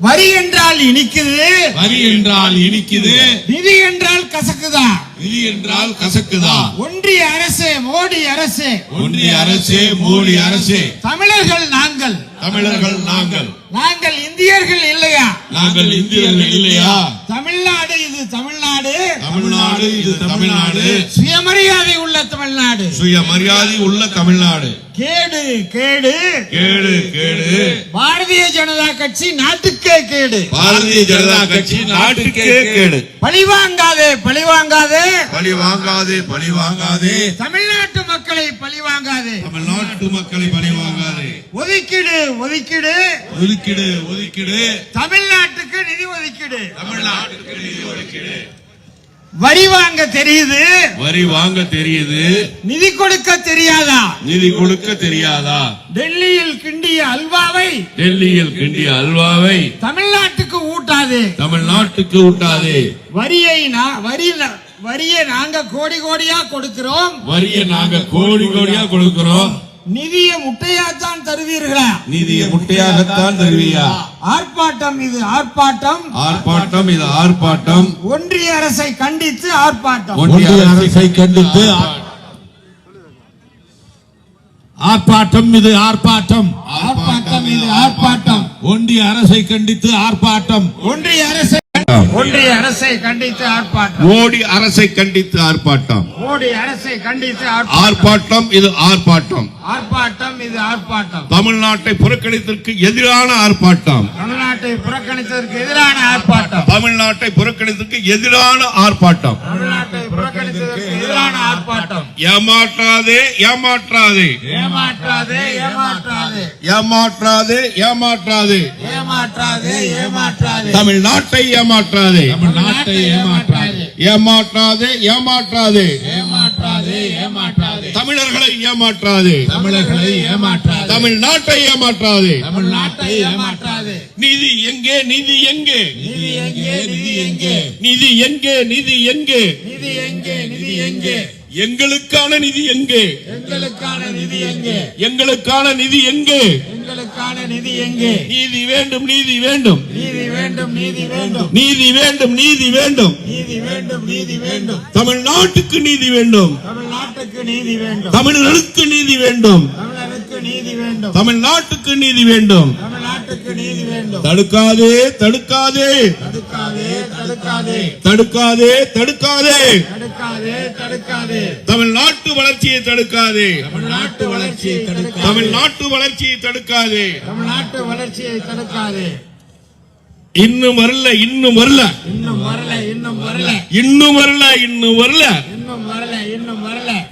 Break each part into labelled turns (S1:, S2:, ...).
S1: வரி என்றால் இனிக்குது.
S2: வரி என்றால் இனிக்குது.
S1: நிதி என்றால் கசக்குதா?
S2: நிதி என்றால் கசக்குதா?
S1: ஒன்றிய அரசு மோடி அரசு.
S2: ஒன்றிய அரசே மோடி அரசே.
S1: தமிழர்கள் நாங்கள்.
S2: தமிழர்கள் நாங்கள்.
S1: நாங்கள் இந்தியர்கள் இல்லையா?
S2: நாங்கள் இந்தியர்கள் இல்லையா?
S1: தமிழ்நாடு இது தமிழ்நாடு.
S2: தமிழ்நாடு இது தமிழ்நாடு.
S1: சுயமரியாதை உள்ள தமிழ்நாடு.
S2: சுயமரியாதை உள்ள தமிழ்நாடு.
S1: கேடு கேடு.
S2: கேடு கேடு.
S1: பாரதிய கட்சி நாட்டுக்கே கேடு.
S2: பாரதிய ஜனதா கட்சி நாட்டுக்கே கேடு.
S1: பழிவாங்காதே பழிவாங்காதே.
S2: பழி வாங்காதே பழி வாங்காதே
S1: தமிழ்நாட்டு மக்களை பழிவாங்காதே.
S2: தமிழ்நாட்டு மக்களை பழி வாங்காதே
S1: ஒதுக்கீடு ஒதுக்கீடு.
S2: ஒதுக்கிடு ஒதுக்கிடு.
S1: தமிழ்நாட்டுக்கு நிதி ஒதுக்கீடு.
S2: தமிழ்நாட்டுக்கு நிதி ஒதுக்கீடு.
S1: வரி வாங்க தெரியுது?
S2: வரி வாங்க தெரியுது.
S1: நிதி கொடுக்க தெரியாதா?
S2: நிதி கொடுக்க தெரியாதா?
S1: டெல்லியில் கிண்டிய அல்வாவை
S2: டெல்லியில் கிண்டிய அல்வாவை
S1: தமிழ்நாட்டுக்கு ஊட்டாது.
S2: தமிழ்நாட்டுக்கு ஊட்டாதே.
S1: வரியை வரி வரியை நாங்க கோடி கோடியா கொடுக்கிறோம்.
S2: வரியை நாங்க கோடி கோடியா கொடுக்கிறோம்.
S1: நிதியை முட்டையாத்தான் தருவீர்களா?
S2: நிதியை முட்டையாகத்தான் தருவியா?
S1: ஆர்ப்பாட்டம் இது ஆர்ப்பாட்டம்.
S2: ஆர்ப்பாட்டம் இது ஆர்ப்பாட்டம்.
S1: ஒன்றிய அரசை கண்டித்து ஆர்ப்பாட்டம்.
S2: ஒன்றிய அரசை கண்டித்து
S3: ஆர்ப்பாட்டம் இது ஆர்ப்பாட்டம்.
S1: ஆர்ப்பாட்டம் இது ஆர்ப்பாட்டம்.
S3: ஒன்றிய அரசை கண்டித்து ஆர்ப்பாட்டம்.
S1: ஒன்றிய அரசை ஒன்றிய அரசை கண்டித்து ஆர்ப்பாட்டம்.
S2: மோடி அரசை கண்டித்து ஆர்ப்பாட்டம்.
S1: மோடி அரசை கண்டித்து ஆர்ப்பாட்டம்
S2: இது ஆர்ப்பாட்டம்.
S1: ஆர்ப்பாட்டம் இது ஆர்ப்பாட்டம்.
S2: தமிழ்நாட்டை புறக்கணித்ததற்கு எதிரான ஆர்ப்பாட்டம்.
S1: தமிழ்நாட்டை புறக்கணித்ததற்கு எதிரான ஆர்ப்பாட்டம்.
S2: தமிழ்நாட்டை புறக்கணித்ததற்கு எதிரான ஆர்ப்பாட்டம்.
S1: தமிழ்நாட்டை ஆர்ப்பாட்டம்
S2: ஏமாற்றாதே ஏமாற்றாதே.
S1: ஏமாற்றாதே ஏமாற்றாதே.
S2: ஏமாற்றாதே ஏமாற்றாதே.
S1: ஏமாற்றாதே ஏமாற்றாதே.
S2: தமிழ்நாட்டை ஏமாற்றாதே.
S3: தமிழ்நாட்டை ஏமாற்றாது.
S2: ஏமாற்றாதே ஏமாற்றாதே.
S1: ஏமாற்றாதே ஏமாற்றாதே.
S2: தமிழர்களை ஏமாற்றாதே.
S3: தமிழர்களை ஏமாற்றாது.
S2: தமிழ்நாட்டை ஏமாற்றாதே.
S3: தமிழ்நாட்டை
S1: ஏமாற்றாதே.
S2: நிதி எங்கே நிதி எங்கே?
S1: நிதி எங்கே நிதி எங்கே?
S2: நிதி எங்கே நிதி எங்கே?
S1: நிதி எங்கே நிதி எங்கே?
S2: எங்களுக்கான நிதி எங்கே?
S1: எங்களுக்கான நிதி எங்கே?
S2: எங்களுக்கான நிதி எங்கே?
S1: எங்களுக்கான நிதி எங்கே?
S2: நீதி வேண்டும் நீதி வேண்டும்.
S1: நீதி வேண்டும் நீதி வேண்டும்.
S2: நீதி வேண்டும் நீதி வேண்டும்.
S1: நீதி வேண்டும் நீதி வேண்டும்.
S2: தமிழ்நாட்டுக்கு நீதி வேண்டும்.
S1: தமிழ்நாட்டுக்கு நீதி வேண்டும்.
S2: தமிழர்களுக்கு நீதி வேண்டும்.
S1: தமிழருக்கு நீதி வேண்டும்.
S2: தமிழ்நாட்டுக்கு நீதி வேண்டும்.
S1: தமிழ்நாட்டுக்கு நீதி வேண்டும்
S2: தடுக்காதே தடுக்காதே.
S1: தடுக்காதே தடுக்காதே.
S2: தமிழ்நாட்டு வளர்ச்சியை தடுக்காதே.
S1: தமிழ்நாட்டு வளர்ச்சியை தடுக்காதே.
S2: தமிழ்நாட்டு வளர்ச்சியை தடுக்காதே.
S1: தமிழ்நாட்டு வளர்ச்சியை தடுக்காதே.
S2: இன்னும் வரல இன்னும் வரல.
S1: இன்னும் வரல இன்னும் வரல.
S2: இன்னும் வரல இன்னும் வரல.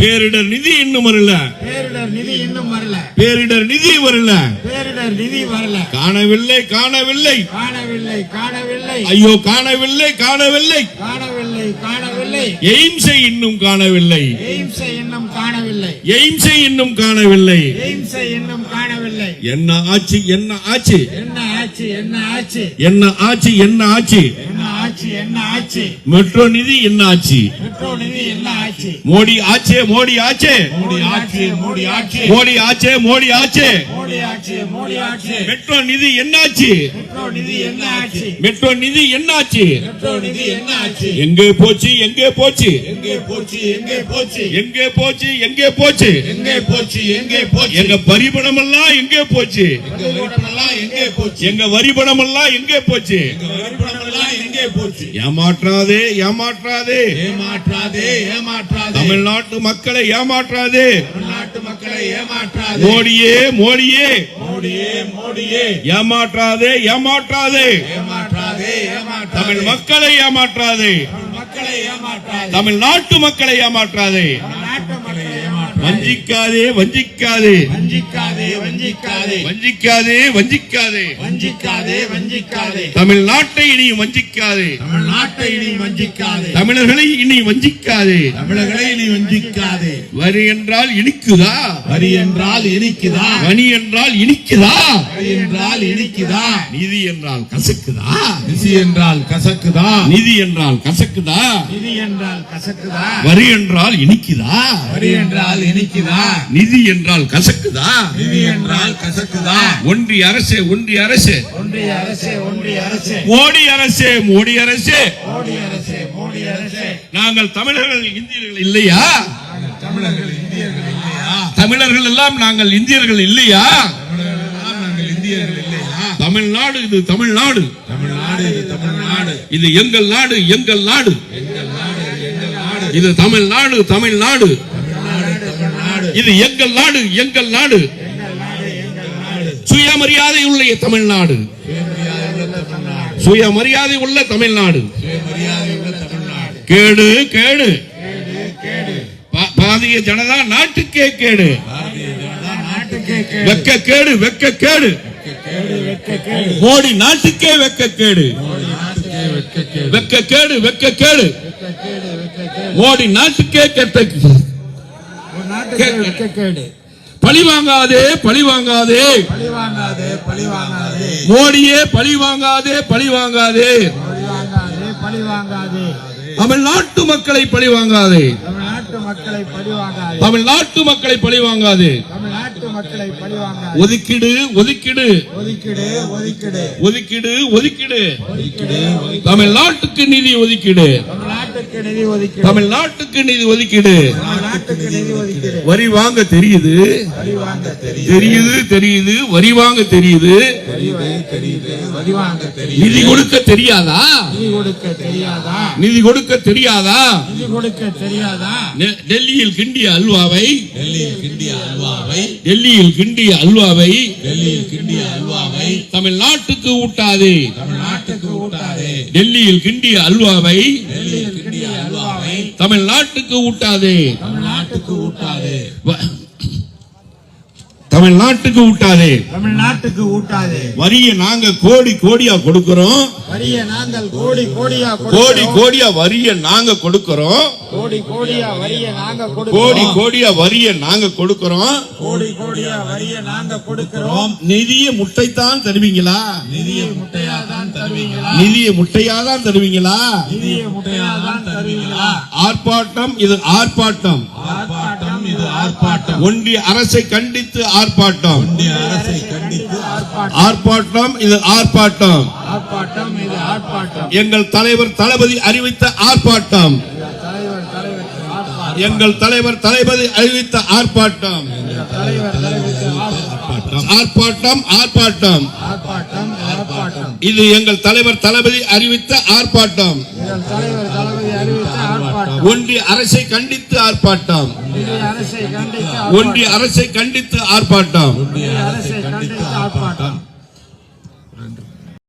S2: பேரிடர் நிதி இன்னும் வரல.
S1: பேரிடர் நிதி இன்னும் வரல.
S2: பேரிடர் நிதி வரல.
S1: பேரிடர் நிதி வரல.
S2: காணவில்லை காணவில்லை.
S1: காணவில்லை காணவில்லை.
S2: ஐயோ காணவில்லை காணவில்லை.
S1: காணவில்லை காணவில்லை.
S2: எய்ம்ஸை இன்னும் காணவில்லை.
S1: எய்ம்ஸை இன்னும் காணவில்லை.
S2: எய்ம்ஸை இன்னும் காணவில்லை.
S1: எய்ம்ஸை இன்னும் காணவில்லை.
S2: என்ன ஆச்சு என்ன ஆச்சு?
S1: என்ன ஆச்சு என்ன ஆச்சு?
S2: என்ன ஆச்சு என்ன ஆச்சு?
S1: ஆச்சு என்ன ஆச்சு
S2: மெட்ரோ நிதி என்ன ஆச்சு
S1: மெட்ரோ நிதி என்ன ஆச்சு
S2: மோடி ஆச்சே. மோடி ஆச்சே
S1: மோடி
S2: ஆச்சே. மோடி ஆச்சே
S1: மோடி ஆட்சி
S2: மெட்ரோ நிதி என்னாச்சு?
S1: மெட்ரோ நிதி என்ன ஆச்சு
S2: மெட்ரோ நிதி என்னாச்சு?
S1: மெட்ரோ நிதி என்ன ஆச்சு
S2: எங்கே போச்சு எங்கே போச்சு?
S1: எங்கே போச்சு எங்கே போச்சு?
S2: எங்கே போச்சு எங்கே போச்சு?
S1: எங்கே போச்சு எங்கே போச்சு?
S2: எங்க பரிபணம் எல்லாம் எங்கே போச்சு?
S1: எல்லாம் எங்கே போச்சு?
S2: எங்க எல்லாம் எங்கே போச்சு?
S1: எங்கே போச்சு.
S2: ஏமாற்றாதே ஏமாற்றாதே.
S1: ஏமாற்றாதே ஏமாற்றாதே.
S2: தமிழ்நாட்டு மக்களை ஏமாற்றாதே.
S1: தமிழ்நாட்டு மக்களை ஏமாற்றாதே.
S2: மோடியே மோடியே.
S1: மோடியே மோடியே.
S2: ஏமாற்றாதே ஏமாற்றாதே.
S1: ஏமாற்றாதே ஏமாற்றாதே.
S2: தமிழ் மக்களை ஏமாற்றாதே.
S1: மக்களை ஏமாற்றாதே.
S2: தமிழ்நாட்டு மக்களை ஏமாற்றாதே. வஞ்சிக்காதே. வஞ்சிக்காதே
S1: வஞ்சிக்காதே. வஞ்சிக்காதே
S2: வஞ்சிக்காதே. வஞ்சிக்காதே.
S1: வஞ்சிக்காதே வஞ்சிக்காதே.
S2: தமிழ்நாட்டை இனி வஞ்சிக்காதே.
S1: தமிழ்நாட்டை இனி வஞ்சிக்காதே.
S2: தமிழர்களை இனி வஞ்சிக்காதே.
S1: தமிழர்களை இனி வஞ்சிக்காதே.
S2: வரி என்றால் இனிக்குதா?
S1: வரி என்றால் இனிக்குதா?
S2: வனி என்றால் இனிக்குதா?
S1: வரி என்றால் இனிக்குதா?
S2: நிதி என்றால் கசக்குதா?
S3: நிதி என்றால் கசக்குதா?
S2: நிதி என்றால் கசக்குதா?
S1: நிதி என்றால் கசக்குதா?
S2: வரி என்றால் இனிக்குதா?
S1: வரி என்றால் இனிக்குதா?
S2: நிதி என்றால் என்றால் கசக்குதா?
S3: நிதி என்றால் கசக்குதா?
S2: ஒன்றிய அரசே ஒன்றிய அரசே.
S1: ஒன்றிய அரசே ஒன்றிய அரசே.
S2: மோடி அரசே மோடி அரசே.
S1: மோடி அரசே மோடி அரசே.
S2: நாங்கள் தமிழர்கள் இந்தியர்கள் இல்லையா?
S3: தமிழர்கள் இந்தியர்கள் இல்லையா?
S2: தமிழர்கள் எல்லாம் நாங்கள் இந்தியர்கள் இல்லையா?
S3: தமிழர்களெல்லாம் நாங்கள் இந்தியர்கள் இல்லையா?
S2: தமிழ்நாடு இது தமிழ்நாடு.
S3: தமிழ்நாடு இது தமிழ்நாடு.
S2: இது எங்கள் நாடு எங்கள் நாடு.
S3: எங்கள் நாடு எங்கள் நாடு.
S2: இது தமிழ்நாடு தமிழ்நாடு. இது எங்கள் நாடு எங்கள் நாடு. சுயமரியாதை உள்ள தமிழ்நாடு.
S3: சுயமரியாதை உள்ள தமிழ்நாடு.
S2: கேடு கேடு. பா- ஜனதா நாட்டுக்கே கேடு.
S3: நாட்டுக்கே
S2: வெக்க கேடு வெக்க கேடு.
S1: கேடு
S2: மோடி நாட்டுக்கே வெக்க கேடு.
S3: வெட்க கேடு
S2: வெக்க கேடு வெக்க கேடு. மோடி நாட்டுக்கே கெட்ட
S1: நாட்டுக்கே வெக்க கேடு.
S2: பழி வாங்காதே பழி வாங்காதே. மோடியே பழி வாங்காதே பழி வாங்காதே. தமிழ்நாட்டு மக்களை பழி வாங்காதே.
S1: தமிழ்நாட்டு மக்களை பழி வாங்காதே.
S2: ஒதுக்கிடு ஒதுக்கிடு.
S1: ஒதுக்கிடு ஒதுக்கிடு.
S2: தமிழ்நாட்டுக்கு நிதி ஒதுக்கிடு.
S1: தமிழ்நாட்டுக்கு நிதி ஒதுக்கிடு.
S2: வரி வாங்க தெரியுது. தெரியுது. தெரியுது வரி வாங்க தெரியுது. நிதி கொடுக்க தெரியாதா?
S1: நிதி கொடுக்க தெரியாதா?
S2: டெல்லியில் கிண்டிய அல்வாவை.
S3: டெல்லியில் கிண்டிய அல்வாவை.
S2: டெல்லியில் கிண்டிய அல்வாவை.
S3: டெல்லியில் கிண்டிய அல்வாவை.
S2: தமிழ்நாட்டுக்கு ஊட்டாதே.
S3: தமிழ்நாட்டுக்கு ஊட்டாதே.
S2: டெல்லியில் கிண்டிய அல்வாவை.
S3: டெல்லியில் கிண்டிய அல்வாவை.
S2: தமிழ்நாட்டுக்கு ஊட்டாதே.
S3: தமிழ்நாட்டுக்கு ஊட்டாதே.
S2: தமிழ்நாட்டுக்கு ஊட்டாதே.
S1: தமிழ்நாட்டுக்கு ஊட்டாதே.
S2: வரியை நாங்க கோடி கோடியா கொடுக்கிறோம்.
S1: வரிய நாங்கள் கோடி கோடியா
S2: கோடி. கோடியா வரிய நாங்க கொடுக்கிறோம்.
S1: கோடி கோடியா வரிய நாங்க
S2: கோடி கோடியா வரிய நாங்க கொடுக்கிறோம்.
S1: கோடி கோடியா வரிய நாங்க கொடுக்கிறோம்.
S2: நிதியை முட்டைத்தான் தருவீங்களா?
S3: நிதிய முட்டையா தான் தருவீங்களா?
S2: நிதியை முட்டையாதான் தருவீங்களா?
S1: நிதியை முட்டையா தான் தருவீங்களா?
S2: ஆர்ப்பாட்டம் இது ஆர்ப்பாட்டம்.
S3: ஆர்ப்பாட்டம்.
S2: ஒன்றிய அரசை கண்டித்து ஆர்ப்பாட்டம்.
S3: இந்திய அரசை கண்டித்து
S1: ஆர்ப்பாட்டம்.
S2: இது ஆர்ப்பாட்டம்.
S1: ஆர்ப்பாட்டம் இது ஆர்ப்பாட்டம்.
S2: எங்கள் தலைவர் தளபதி அறிவித்த ஆர்ப்பாட்டம். எங்கள் தலைவர் தளபதி அறிவித்த ஆர்ப்பாட்டம்.
S1: ஆர்ப்பாட்டம்.
S2: ஆர்ப்பாட்டம் ஆர்ப்பாட்டம். இது எங்கள் தலைவர் தளபதி அறிவித்த ஆர்ப்பாட்டம்
S1: எங்கள் தலைவர் தளபதி அறிவித்த ஆர்ப்பாட்டம்
S2: ஒன்றிய அரசை கண்டித்து ஆர்ப்பாட்டம். ஒன்றிய
S1: அரசை கண்டித்து ஆர்ப்பாட்டம்.